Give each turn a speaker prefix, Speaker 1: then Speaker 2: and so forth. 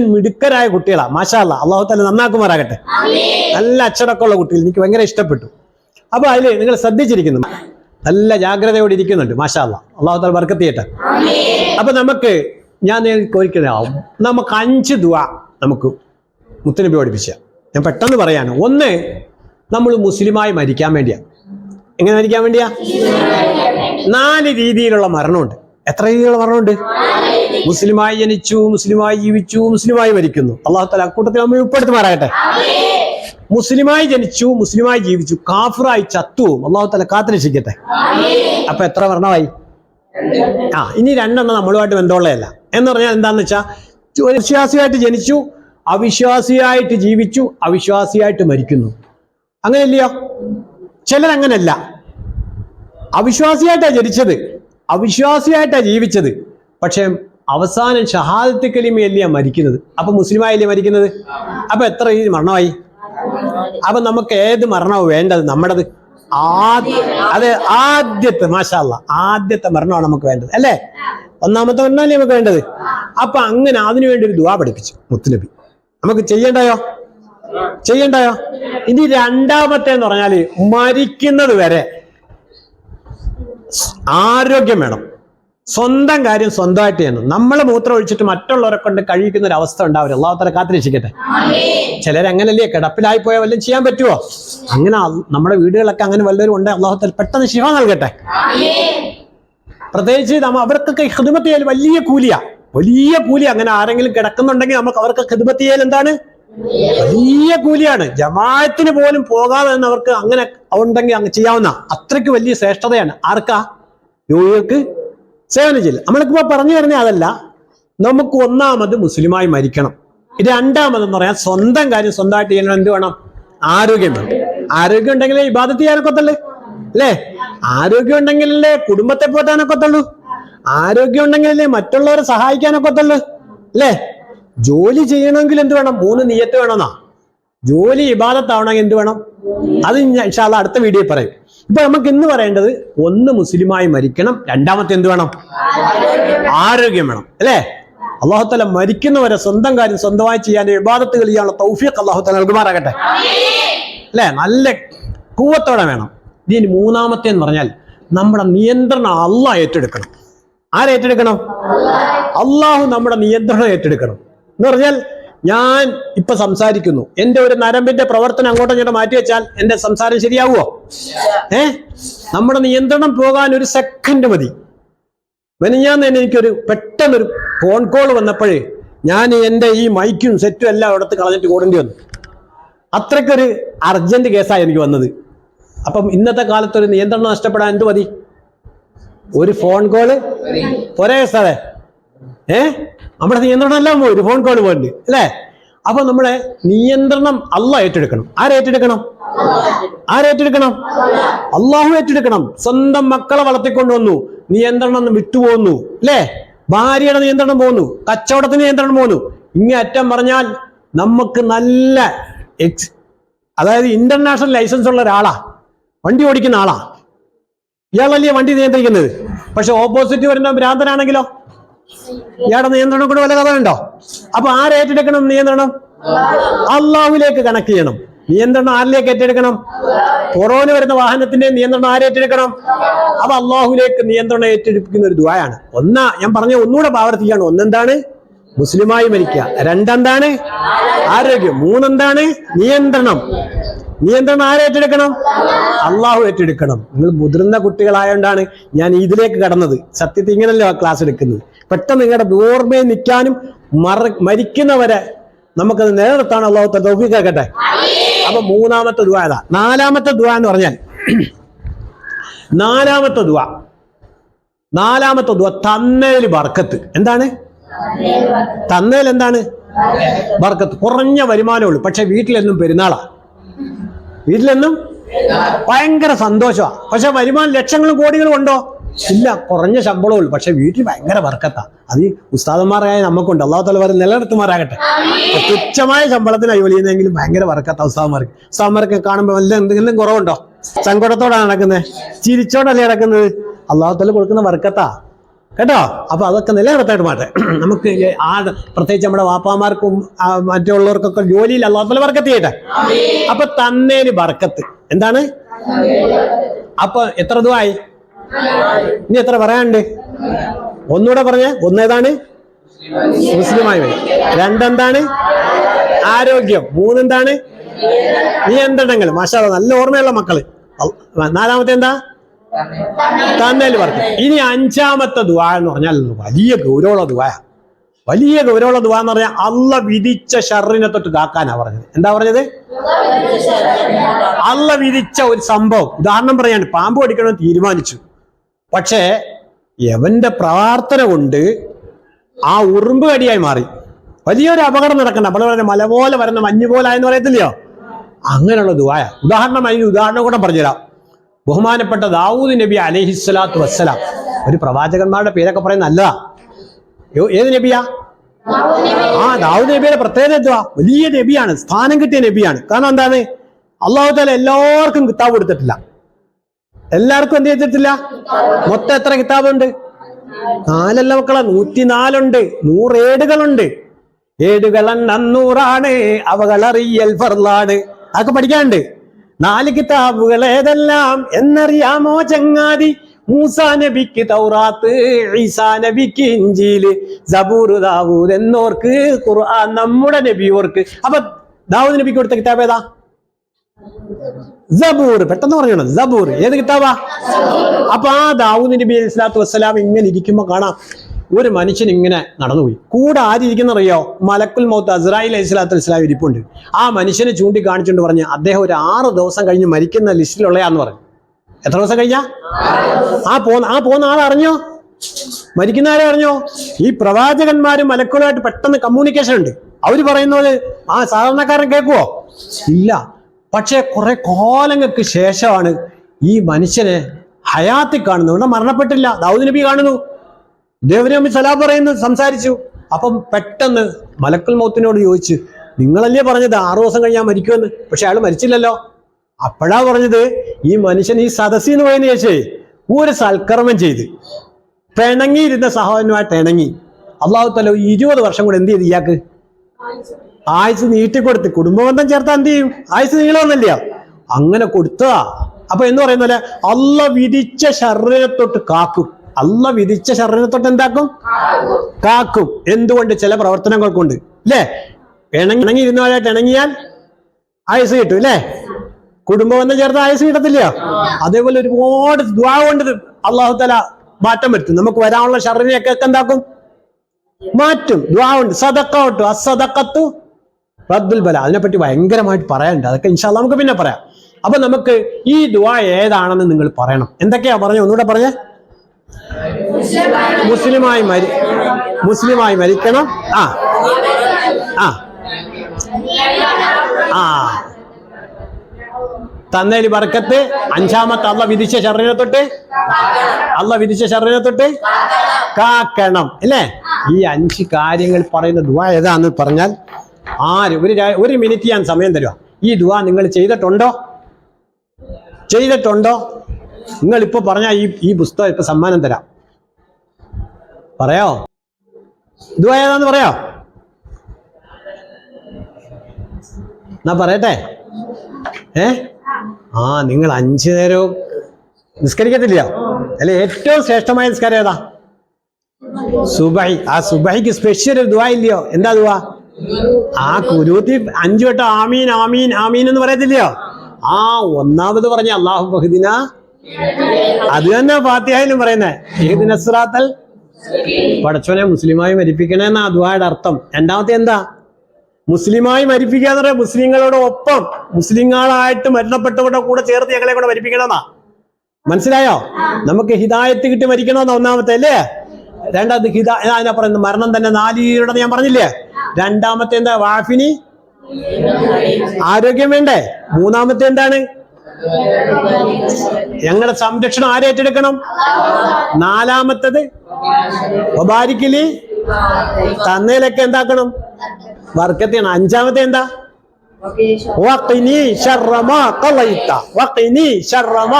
Speaker 1: മിടുക്കരായ കുട്ടികളാ. മാഷാല്ല അള്ളാഹു തല നന്നാക്കുമാറാകട്ടെ. നല്ല അച്ചടക്കമുള്ള കുട്ടികൾ. എനിക്ക് ഭയങ്കര ഇഷ്ടപ്പെട്ടു. അപ്പൊ അതിൽ നിങ്ങൾ ശ്രദ്ധിച്ചിരിക്കുന്നു. നല്ല ജാഗ്രതയോടെ ഇരിക്കുന്നുണ്ട്. മാഷാല്ല അള്ളാഹു താല വർക്കത്തിയേട്ട അപ്പൊ നമുക്ക് ഞാൻ കോരിക്കുന്നതാവും നമുക്ക് അഞ്ച് ദുവ നമുക്ക് മുത്തനബി പഠിപ്പിച്ച ഞാൻ പെട്ടെന്ന് പറയാണ് ഒന്ന് നമ്മൾ മുസ്ലിമായി മരിക്കാൻ വേണ്ടിയാ. എങ്ങനെ മരിക്കാൻ വേണ്ടിയാ? നാല് രീതിയിലുള്ള മരണമുണ്ട്. എത്ര രീതിയിലുള്ള മരണമുണ്ട്? മുസ്ലിമായി ജനിച്ചു മുസ്ലിമായി ജീവിച്ചു മുസ്ലിമായി മരിക്കുന്നു. അള്ളാഹു തല അക്കൂട്ടത്തിൽ നമ്മൾ ഉൾപ്പെടുത്തുമാറാകട്ടെ. മുസ്ലിമായി ജനിച്ചു മുസ്ലിമായി ജീവിച്ചു കാഫറായി ചത്തു അള്ളാഹു തല കാത്തുരക്ഷിക്കട്ടെ. അപ്പൊ എത്ര വർണമായി ആ ഇനി രണ്ടെണ്ണം നമ്മളുമായിട്ട് ബന്ധമുള്ളതല്ല. എന്ന് പറഞ്ഞാൽ എന്താന്ന് വെച്ചാൽ ഒരു വിശ്വാസിയായിട്ട് ജനിച്ചു അവിശ്വാസിയായിട്ട് ജീവിച്ചു അവിശ്വാസിയായിട്ട് മരിക്കുന്നു. അങ്ങനെയല്ലയോ? ചിലരങ്ങനല്ല. അവിശ്വാസിയായിട്ടാ ജനിച്ചത് അവിശ്വാസിയായിട്ടാ ജീവിച്ചത്. പക്ഷെ അവസാനം ഷഹാദത്ത് കലിമയല്ലേ മരിക്കുന്നത്? അപ്പൊ മുസ്ലിമായല്ലേ മരിക്കുന്നത്? അപ്പൊ എത്ര രീതി മരണമായി? അപ്പൊ നമുക്ക് ഏത് മരണമാണ് വേണ്ടത്? നമ്മുടേത്? ആദ്യ അതെ ആദ്യത്തെ മാഷാല്ല ആദ്യത്തെ മരണമാണ് നമുക്ക് വേണ്ടത് അല്ലേ? ഒന്നാമത്തെ മരണമല്ലേ നമുക്ക് വേണ്ടത്? അപ്പൊ അങ്ങനെ അതിനു വേണ്ടി ഒരു ദുവാ പഠിപ്പിച്ചു മുത്തുനബി. നമുക്ക് ചെയ്യണ്ടായോ? ചെയ്യണ്ടായോ? ഇനി രണ്ടാമത്തെ എന്ന് പറഞ്ഞാൽ മരിക്കുന്നത് വരെ ആരോഗ്യം വേണം. സ്വന്തം കാര്യം സ്വന്തമായിട്ട് ചെയ്യണം നമ്മൾ മൂത്രം ഒഴിച്ചിട്ട് മറ്റുള്ളവരെ കൊണ്ട് കഴിക്കുന്ന ഒരു അവസ്ഥ ഉണ്ടാവില്ല അള്ളാഹുത്തല കാത്തിരക്ഷിക്കട്ടെ ചിലരങ്ങനല്ലേ കിടപ്പിലായി പോയാൽ വല്ലതും ചെയ്യാൻ പറ്റുമോ അങ്ങനെ നമ്മുടെ വീടുകളൊക്കെ അങ്ങനെ വല്ലവരും ഉണ്ട്. അള്ളാഹുത്തല പെട്ടെന്ന് ശിവ നൽകട്ടെ. പ്രത്യേകിച്ച് നമ്മ അവർക്കൊക്കെ ഹിദുമത്ത് ചെയ്യൽ വലിയ കൂലിയാ. വലിയ കൂലി. അങ്ങനെ ആരെങ്കിലും കിടക്കുന്നുണ്ടെങ്കിൽ നമുക്ക് അവർക്ക് ഹിദുമത്ത് ചെയ്യാൻ എന്താണ്? വലിയ കൂലിയാണ്. ജമായത്തിന് പോലും പോകാതെ തന്നെ അവർക്ക് അങ്ങനെ ഉണ്ടെങ്കിൽ അങ്ങ് ചെയ്യാവുന്ന അത്രയ്ക്ക് വലിയ ശ്രേഷ്ഠതയാണ്. ആർക്കാ? രോഗികൾക്ക് സേവനം ചെയ്യില്ല നമ്മളിപ്പോ പറഞ്ഞു തരുന്ന അതല്ല നമുക്ക് ഒന്നാമത് മുസ്ലിമായി മരിക്കണം. രണ്ടാമതെന്ന് പറയാൻ സ്വന്തം കാര്യം സ്വന്തമായിട്ട് ചെയ്യണം. എന്ത് വേണം? ആരോഗ്യം വേണം ആരോഗ്യം ഉണ്ടെങ്കിലേ ഇബാദത്ത് ചെയ്യാനൊക്കത്തല്ലേ അല്ലേ? ആരോഗ്യം ഉണ്ടെങ്കിലല്ലേ കുടുംബത്തെ പോറ്റാനൊക്കത്തുള്ളൂ. ആരോഗ്യം ഉണ്ടെങ്കിലല്ലേ മറ്റുള്ളവരെ സഹായിക്കാനൊക്കത്തുള്ളൂ. അല്ലേ? ജോലി ചെയ്യണമെങ്കിൽ എന്ത് വേണം? മൂന്ന് നിയത്ത് വേണമെന്നാ. ജോലി ഇബാദത്താവണമെങ്കിൽ എന്ത് വേണം? അത് ഞാൻ അടുത്ത വീഡിയോ പറയും. ഇപ്പൊ നമുക്ക് ഇന്ന് പറയേണ്ടത് ഒന്ന് മുസ്ലിമായി മരിക്കണം രണ്ടാമത്തെ എന്ത് വേണം? ആരോഗ്യം വേണം അല്ലേ? അള്ളാഹുത്തല മരിക്കുന്നവരെ സ്വന്തം കാര്യം സ്വന്തമായി ചെയ്യാൻ ഇബാദത്തുകൾ ചെയ്യാനുള്ള തൗഫീഖ് അള്ളാഹുത്തല നൽകുമാറാകട്ടെ. അല്ലേ? നല്ല കൂവത്തോടെ വേണം. ഇനി മൂന്നാമത്തെ എന്ന് പറഞ്ഞാൽ നമ്മുടെ നിയന്ത്രണം അള്ളാഹ് ഏറ്റെടുക്കണം. ആരേറ്റെടുക്കണം അള്ളാഹു നമ്മുടെ നിയന്ത്രണം ഏറ്റെടുക്കണം. എന്ന് പറഞ്ഞാൽ ഞാൻ ഇപ്പൊ സംസാരിക്കുന്നു. എന്റെ ഒരു നരമ്പിന്റെ പ്രവർത്തനം അങ്ങോട്ടും ഇങ്ങോട്ടും മാറ്റി വെച്ചാൽ എന്റെ സംസാരം ശരിയാവുമോ ഏ? നമ്മുടെ നിയന്ത്രണം പോകാൻ ഒരു സെക്കൻഡ് മതി. ഞാൻ തന്നെ എനിക്കൊരു പെട്ടെന്നൊരു ഫോൺ കോൾ വന്നപ്പോഴേ ഞാൻ എന്റെ ഈ മൈക്കും സെറ്റും എല്ലാം എടുത്ത് കളഞ്ഞിട്ട് ഓടേണ്ടി വന്നു. അത്രയ്ക്കൊരു അർജന്റ് കേസാണ് എനിക്ക് വന്നത്. അപ്പം ഇന്നത്തെ കാലത്ത് ഒരു നിയന്ത്രണം നഷ്ടപ്പെടാൻ എന്ത് മതി? ഒരു ഫോൺ കോൾ ഒരേ സാറേ. ഏ? നമ്മുടെ നിയന്ത്രണം എല്ലാം പോയി ഒരു ഫോൺ കോൾ പോയിട്ട് അല്ലേ? അപ്പൊ നമ്മളെ നിയന്ത്രണം അല്ല ഏറ്റെടുക്കണം. ആരേറ്റെടുക്കണം ആരേറ്റെടുക്കണം അള്ളാഹു ഏറ്റെടുക്കണം. സ്വന്തം മക്കളെ വളർത്തിക്കൊണ്ടുവന്നു നിയന്ത്രണം വിട്ടുപോകുന്നു അല്ലേ? ഭാര്യയുടെ നിയന്ത്രണം പോകുന്നു കച്ചവടത്തിന് നിയന്ത്രണം പോകുന്നു ഇങ്ങനെ അറ്റം പറഞ്ഞാൽ നമുക്ക് നല്ല എക്സ് അതായത് ഇന്റർനാഷണൽ ലൈസൻസ് ഉള്ള ഒരാളാ. വണ്ടി ഓടിക്കുന്ന ആളാ. ഇയാളല്ലേ വണ്ടി നിയന്ത്രിക്കുന്നത്? പക്ഷെ ഓപ്പോസിറ്റ് വരുന്ന ഭ്രാന്തനാണെങ്കിലോ? ഇയാളുടെ നിയന്ത്രണം കൊണ്ട് വല്ല കഥ ഉണ്ടോ അപ്പൊ ആരേറ്റെടുക്കണം നിയന്ത്രണം? അള്ളാഹുലേക്ക് കണക്ട് ചെയ്യണം. നിയന്ത്രണം ആരിലേക്ക് ഏറ്റെടുക്കണം? കൊറോണ വരുന്ന വാഹനത്തിന്റെ നിയന്ത്രണം ആരേറ്റെടുക്കണം അപ്പൊ അള്ളാഹുലേക്ക് നിയന്ത്രണം ഏറ്റെടുപ്പിക്കുന്ന ഒരു ദ്വായാണ് ഒന്നാ ഞാൻ പറഞ്ഞ ഒന്നുകൂടെ ആവർത്തിക്കുകയാണ് ഒന്നെന്താണ്? മുസ്ലിമായി മരിക്കുക. രണ്ടെന്താണ്? ആരോഗ്യം. മൂന്നെന്താണ്? നിയന്ത്രണം. നിയന്ത്രണം ആരേറ്റെടുക്കണം അള്ളാഹു ഏറ്റെടുക്കണം. നിങ്ങൾ മുതിർന്ന കുട്ടികളായോണ്ടാണ് ഞാൻ ഇതിലേക്ക് കടന്നത്. സത്യത്തിൽ ഇങ്ങനല്ലോ ക്ലാസ് എടുക്കുന്നത്? പെട്ടെന്ന് നിങ്ങളുടെ ഓർമ്മയിൽ നിൽക്കാനും മറ മരിക്കുന്നവരെ നമുക്കത് നിലനിർത്താൻ അള്ളാഹു തൗഫീഖാക്കട്ടെ. അപ്പൊ മൂന്നാമത്തെ ദുവാ ഏതാ? നാലാമത്തെ ദുആ എന്ന് പറഞ്ഞാൽ നാലാമത്തെ ദുആ. നാലാമത്തെ ദുആ തന്നേൽ ബർക്കത്ത്. എന്താണ്? തന്നേൽ എന്താണ്? ബർക്കത്ത്. കുറഞ്ഞ വരുമാനമേ ഉള്ളൂ. പക്ഷെ വീട്ടിലെന്നും പെരുന്നാളാ. വീട്ടിലെന്നും ഭയങ്കര സന്തോഷമാണ് പക്ഷെ വരുമാനം ലക്ഷങ്ങളും കോടികളും ഉണ്ടോ? ഇല്ല കുറഞ്ഞ ശമ്പളമേ ഉള്ളൂ. പക്ഷെ വീട്ടിൽ ഭയങ്കര വർക്കത്താ. അത് ഉസ്താദന്മാരായ നമുക്കുണ്ട് അള്ളാഹു തല വരെ നിലനിർത്തുമാറാകട്ടെ. തുച്ഛമായ ശമ്പളത്തിന് അയവലിയുന്നെങ്കിലും ഭയങ്കര വർക്കത്താ ഉസ്താദന്മാർക്ക്. ഉസ്താദന്മാർക്ക് കാണുമ്പോൾ വല്ല എന്തെങ്കിലും കുറവുണ്ടോ? സങ്കടത്തോടാണ് നടക്കുന്നത് ചിരിച്ചോടല്ലേ നടക്കുന്നത്? അള്ളാഹു തല കൊടുക്കുന്ന വർക്കത്താ. കേട്ടോ? അപ്പൊ അതൊക്കെ നിലനിർത്തായിട്ട് മാറ്റെ നമുക്ക് ആ പ്രത്യേകിച്ച് നമ്മുടെ വാപ്പാമാർക്കും മറ്റുള്ളവർക്കൊക്കെ ജോലിയിൽ അള്ളാഹുല ബർക്കത്ത് ചെയ്യട്ടെ. അപ്പൊ തന്നേന് ബർക്കത്ത് എന്താണ്? അപ്പൊ എത്ര ഇതുമായി ഇനി എത്ര പറയാനുണ്ട്? ഒന്നുകൂടെ പറഞ്ഞ. ഒന്നേതാണ്? മുസ്ലിമായി രണ്ടെന്താണ്? ആരോഗ്യം. മൂന്നെന്താണ്? നീ എന്തെണ്ണങ്ങൾ മാഷാ നല്ല ഓർമ്മയുള്ള മക്കൾ. നാലാമത്തെ എന്താ? തന്നേൽ പറഞ്ഞു ഇനി അഞ്ചാമത്തെ ദുവാ എന്ന് പറഞ്ഞാൽ വലിയ ഗൗരവമുള്ള ദുവായ വലിയ ഗൗരവമുള്ള ദുവാ എന്ന് പറഞ്ഞാൽ അല്ല വിധിച്ച ഷറിനെ തൊട്ട് കാക്കാനാ പറഞ്ഞത്. എന്താ പറഞ്ഞത്? അല്ല വിധിച്ച ഒരു സംഭവം. ഉദാഹരണം പറയാണ് പാമ്പ് കടിക്കണമെന്ന് തീരുമാനിച്ചു. പക്ഷേ യവന്റെ പ്രാർത്ഥന കൊണ്ട് ആ ഉറുമ്പ് കടിയായി മാറി. വലിയൊരു അപകടം നടക്കണ്ട. നമ്മൾ പറഞ്ഞ മല പോലെ വരുന്ന മഞ്ഞ് പോലെ ആയെന്ന് പറയത്തില്ലയോ? അങ്ങനെയുള്ള ദുവായ ഉദാഹരണം അതിന് ഉദാഹരണം കൂടെ പറഞ്ഞുതരാം. ബഹുമാനപ്പെട്ട ദാവൂദ് നബി അലഹിസ്വലാത്തു വസ്സലാം. ഒരു പ്രവാചകന്മാരുടെ പേരൊക്കെ പറയുന്ന യോ- ഏത് നബിയാ? ആ ദാവൂദ് നബിയുടെ പ്രത്യേകത എന്തുവാ? വലിയ നബിയാണ്. സ്ഥാനം കിട്ടിയ നബിയാണ്. കാരണം എന്താണ്? അള്ളാഹു താല എല്ലാവർക്കും കിതാബ് കൊടുത്തിട്ടില്ല. എല്ലാവർക്കും എന്ത് ചെയ്തിട്ടില്ല? മൊത്തം എത്ര കിതാബുണ്ട്? നാലല്ല മക്കളെ നൂറ്റിനാലുണ്ട്. നൂറ് ഏടുകളുണ്ട്. ഏടുകൾ അന്നൂറാണ് അവകളറിയൽ ഫർലാണ് അതൊക്കെ പഠിക്കാണ്ട് നാല് കിതാബുകൾ ഏതെല്ലാം? എന്നറിയാമോ ചങ്ങാതി? മൂസാ തൗറാത്ത് ഈസാ നബിക്ക് എന്നോർക്ക് നമ്മുടെ നബിയോർക്ക്. അപ്പൊ ദാവൂദ് നബിക്ക് കൊടുത്ത കിതാബ് ഏതാ? സബൂർ പെട്ടെന്ന് പറഞ്ഞോണം സബൂർ ഏത് കിതാബാ? അപ്പൊ ആ ദാവൂദ് നബി അലൈഹി വസ്സലാം ഇങ്ങനെ ഇരിക്കുമ്പോ കാണാം ഒരു മനുഷ്യൻ ഇങ്ങനെ നടന്നുപോയി. കൂടെ ആരിയ്ക്കുന്നറിയോ മലക്കുൽ മൗത്ത് അസ്രായിൽ അലൈഹി സ്വലാത്തു വസ്സലാം ഇരിപ്പുണ്ട്. ആ മനുഷ്യനെ ചൂണ്ടിക്കാണിച്ചുകൊണ്ട് പറഞ്ഞ് അദ്ദേഹം ഒരു ആറ് ദിവസം കഴിഞ്ഞ് മരിക്കുന്ന ലിസ്റ്റിലുള്ളയാന്ന് പറഞ്ഞു. എത്ര ദിവസം കഴിഞ്ഞാ? ആ പോന്ന ആ പോന്ന ആൾ അറിഞ്ഞോ? മരിക്കുന്ന ആരെ അറിഞ്ഞോ? ഈ പ്രവാചകന്മാരും മലക്കുലായിട്ട് പെട്ടെന്ന് കമ്മ്യൂണിക്കേഷൻ ഉണ്ട്. അവർ പറയുന്നത് ആ സാധാരണക്കാരൻ കേൾക്കുവോ? ഇല്ല. പക്ഷെ കുറെ കാലങ്ങൾക്ക് ശേഷമാണ് ഈ മനുഷ്യനെ ഹയാത്തി കാണുന്നത്. ഇവിടെ മരണപ്പെട്ടില്ല. ദാവൂദ് നബി കാണുന്നു. ദേവനബി സലാ പറയുന്നു സംസാരിച്ചു. അപ്പം പെട്ടെന്ന് മലക്കൽ മൗത്തിനോട് ചോദിച്ചു നിങ്ങളല്ലേ പറഞ്ഞത് ആറു ദിവസം കഴിഞ്ഞാൽ മരിക്കുമെന്ന്? പക്ഷെ അയാൾ മരിച്ചില്ലല്ലോ. അപ്പോഴാ പറഞ്ഞത് ഈ മനുഷ്യൻ ഈ സദസ്സിൽ നിന്ന് പോയതിനു ശേഷേ ഒരു സൽക്കർമ്മം ചെയ്ത് പിണങ്ങിയിരുന്ന സഹോദരനുമായിട്ട് ഇണങ്ങി അള്ളാഹു തല ഇരുപത് വർഷം കൂടെ എന്ത് ചെയ്ത് ഇയാൾക്ക്? ആയുസ് നീട്ടിക്കൊടുത്ത് കുടുംബബന്ധം ചേർത്താൽ എന്ത് ചെയ്യും? ആയുസ് നീളമെന്നല്ല അങ്ങനെ കൊടുത്തതാ അപ്പൊ എന്ന് പറയുന്ന പോലെ അല്ല വിധിച്ച ശരീരനെ തൊട്ട് കാക്കും. അല്ല വിധിച്ച ശരീരനെ തൊട്ട് എന്താക്കും? കാക്കും. എന്തുകൊണ്ട്? ചില പ്രവർത്തനങ്ങൾ കൊണ്ട് അല്ലേ ഇണങ്ങി ഇണങ്ങി ഇരുന്നവരായിട്ട് ഇണങ്ങിയാൽ ആയുസ് കിട്ടും അല്ലേ കുടുംബബന്ധം ചേർത്ത് ആയുസ് കിട്ടത്തില്ല. അതേപോലെ ഒരുപാട് ദ്വാ കൊണ്ട് അള്ളാഹു തല മാറ്റം വരുത്തും. നമുക്ക് വരാനുള്ള ഷറിനെയൊക്കെ എന്താക്കും? മാറ്റും. ദ്വാ ഉണ്ട്. സദക്ക അസതക്കത്തു റദ്ദുൽ ബല. അതിനെപ്പറ്റി ഭയങ്കരമായിട്ട് പറയാനുണ്ട് അതൊക്കെ ഇൻഷാല്ല നമുക്ക് പിന്നെ പറയാം. അപ്പൊ നമുക്ക് ഈ ദുവാ ഏതാണെന്ന് നിങ്ങൾ പറയണം. എന്തൊക്കെയാ പറഞ്ഞ? ഒന്നുകൂടെ പറഞ്ഞേ. മുസ്ലിമായി മരി മുസ്ലിമായി മരിക്കണം. ആ. ആ. ആ. തന്നേലി ബർക്കത്ത്. അഞ്ചാമത്തെ അള്ള വിധിച്ച ഷറിനെ തൊട്ട്? അള്ള വിധിച്ച ഷറിനെ തൊട്ട്? കാക്കണം. അല്ലേ? ഈ അഞ്ച് കാര്യങ്ങൾ പറയുന്ന ദുവാ ഏതാന്ന് പറഞ്ഞാൽ ആര്? ഒരു ഒരു മിനിറ്റ് ഞാൻ സമയം തരുക ഈ ദുവാ നിങ്ങൾ ചെയ്തിട്ടുണ്ടോ? ചെയ്തിട്ടുണ്ടോ? നിങ്ങൾ ഇപ്പൊ പറഞ്ഞ ഈ ഈ പുസ്തകം ഇപ്പൊ സമ്മാനം തരാം. പറയോ ദുവാ ഏതാന്ന് പറയാോ എന്നാ പറയട്ടെ? ഏ? ആ നിങ്ങൾ അഞ്ചു നേരവും നിസ്കരിക്കത്തില്ല അല്ലെ ഏറ്റവും ശ്രേഷ്ഠമായ നിസ്കാരം ഏതാ? സുബൈ ആ സുബൈക്ക് സ്പെഷ്യൽ ഒരു ദുവാ ഇല്ലയോ? എന്താ ദുവാ? ആ കുരൂത്തി അഞ്ചു വട്ടം ആമീൻ ആമീൻ ആമീൻ എന്ന് പറയത്തില്ലയോ? ആ ഒന്നാമത് പറഞ്ഞ അള്ളാഹു ബഹുദിന അത് തന്നെ ഫാത്തിഹായാലും പറയുന്നേ. ഏത് നസ്രാത്തൽ പടച്ചോനെ മുസ്ലിമായി മരിപ്പിക്കണേ എന്ന അതുവായുടെ അർത്ഥം. രണ്ടാമത്തെ എന്താ? മുസ്ലിമായി മരിപ്പിക്കുക എന്ന് പറയാം മുസ്ലിങ്ങളോട് ഒപ്പം മുസ്ലിങ്ങളായിട്ട് മരണപ്പെട്ടവരുടെ കൂടെ ചേർത്ത് ഞങ്ങളെ കൂടെ മരിപ്പിക്കണമെന്നാ. മനസ്സിലായോ? നമുക്ക് ഹിദായത്ത് കിട്ടി മരിക്കണമെന്നാ ഒന്നാമത്തെ അല്ലേ? രണ്ടാമത് ഹിദാ അതിനാ പറയുന്നത്? മരണം തന്നെ നാലീരുടെ ഞാൻ പറഞ്ഞില്ലേ? രണ്ടാമത്തെ എന്താ വാഫിനി? ആരോഗ്യം വേണ്ടേ? മൂന്നാമത്തെ എന്താണ്? ഞങ്ങളുടെ സംരക്ഷണം ആരെ ഏറ്റെടുക്കണം? നാലാമത്തത് ഒബാരിക്കലി തന്നേലൊക്കെ എന്താക്കണം? വർക്കത്തെയാണ്. അഞ്ചാമത്തെ എന്താ? വക്കിനി ശർറ മാ ഖളൈത വഖിനി ശർറ മാ